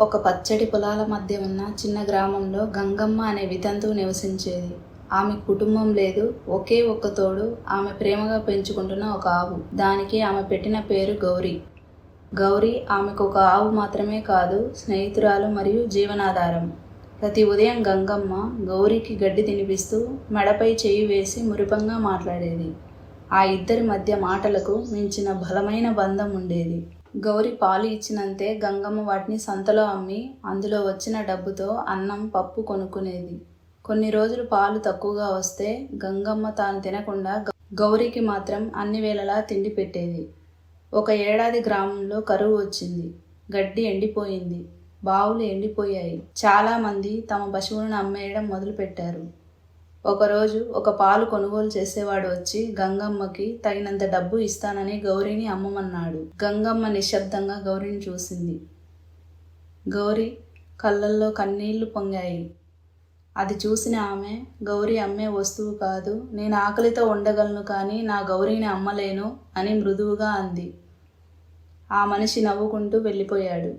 ఒక పచ్చడి పొలాల మధ్య ఉన్న చిన్న గ్రామంలో గంగమ్మ అనే వితంతువు నివసించేది. ఆమె కుటుంబం లేదు ఒకే ఒక్క తోడు ఆమె ప్రేమగా పెంచుకుంటున్న ఒక ఆవు. దానికి ఆమె పెట్టిన పేరు గౌరీ. గౌరీ ఆమెకు ఒక ఆవు మాత్రమే కాదు స్నేహితురాలు మరియు జీవనాధారం. ప్రతి ఉదయం గంగమ్మ గౌరీకి గడ్డి తినిపిస్తూ మెడపై చేయి వేసి మురిపంగా మాట్లాడేది. ఆ ఇద్దరి మధ్య మాటలకు మించిన బలమైన బంధం ఉండేది. గౌరి పాలు ఇచ్చినంతే గంగమ్మ వాటిని సంతలో అమ్మి అందులో వచ్చిన డబ్బుతో అన్నం పప్పు కొనుక్కునేది. కొన్ని రోజులు పాలు తక్కువగా వస్తే గంగమ్మ తాను తినకుండా గౌరికి మాత్రం అన్ని వేళలా తిండి పెట్టేది. ఒక ఏడాది గ్రామంలో కరువు వచ్చింది. గడ్డి ఎండిపోయింది. బావులు ఎండిపోయాయి. చాలామంది తమ పశువులను అమ్మేయడం మొదలుపెట్టారు. ఒకరోజు ఒక పాలు కొనుగోలు చేసేవాడు వచ్చి గంగమ్మకి తగినంత డబ్బు ఇస్తానని గౌరీని అమ్మమన్నాడు. గంగమ్మ నిశ్శబ్దంగా గౌరిని చూసింది. గౌరీ కళ్ళల్లో కన్నీళ్ళు పొంగాయి. అది చూసిన ఆమె గౌరీ అమ్మే వస్తువు కాదు నేను ఆకలితో ఉండగలను కానీ నా గౌరీని అమ్మలేను అని మృదువుగా అంది. ఆ మనిషి నవ్వుకుంటూ వెళ్ళిపోయాడు.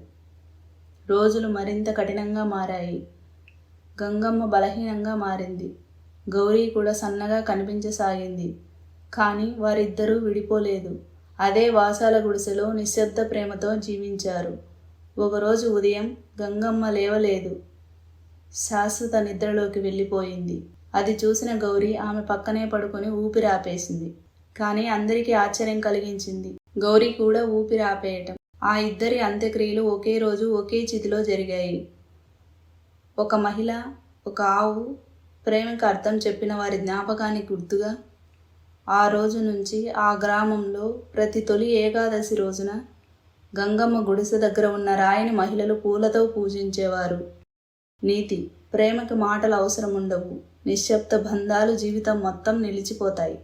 రోజులు మరింత కఠినంగా మారాయి. గంగమ్మ బలహీనంగా మారింది. గౌరీ కూడా సన్నగా కనిపించసాగింది. కానీ వారిద్దరూ విడిపోలేదు. అదే వాసాల గుడిసెలో నిశ్శబ్ద ప్రేమతో జీవించారు. ఒకరోజు ఉదయం గంగమ్మ లేవలేదు. శాశ్వత నిద్రలోకి వెళ్ళిపోయింది. అది చూసిన గౌరీ ఆమె పక్కనే పడుకొని ఊపిరి ఆపేసింది కానీ అందరికీ ఆశ్చర్యం కలిగించింది. గౌరీ కూడా ఊపిరి ఆపేయటం ఆ ఇద్దరి అంత్యక్రియలు ఒకే రోజు ఒకే చితిలో జరిగాయి. ఒక మహిళ ఒక ఆవు ప్రేమకు అర్థం చెప్పిన వారి జ్ఞాపకానికి గుర్తుగా ఆ రోజు నుంచి ఆ గ్రామంలో ప్రతి తొలి ఏకాదశి రోజున గంగమ్మ గుడిసె దగ్గర ఉన్న రాయిని మహిళలు పూలతో పూజించేవారు. నీతి ప్రేమకి మాటలు అవసరం ఉండవు నిశ్శబ్ద బంధాలు జీవితం మొత్తం నిలిచిపోతాయి.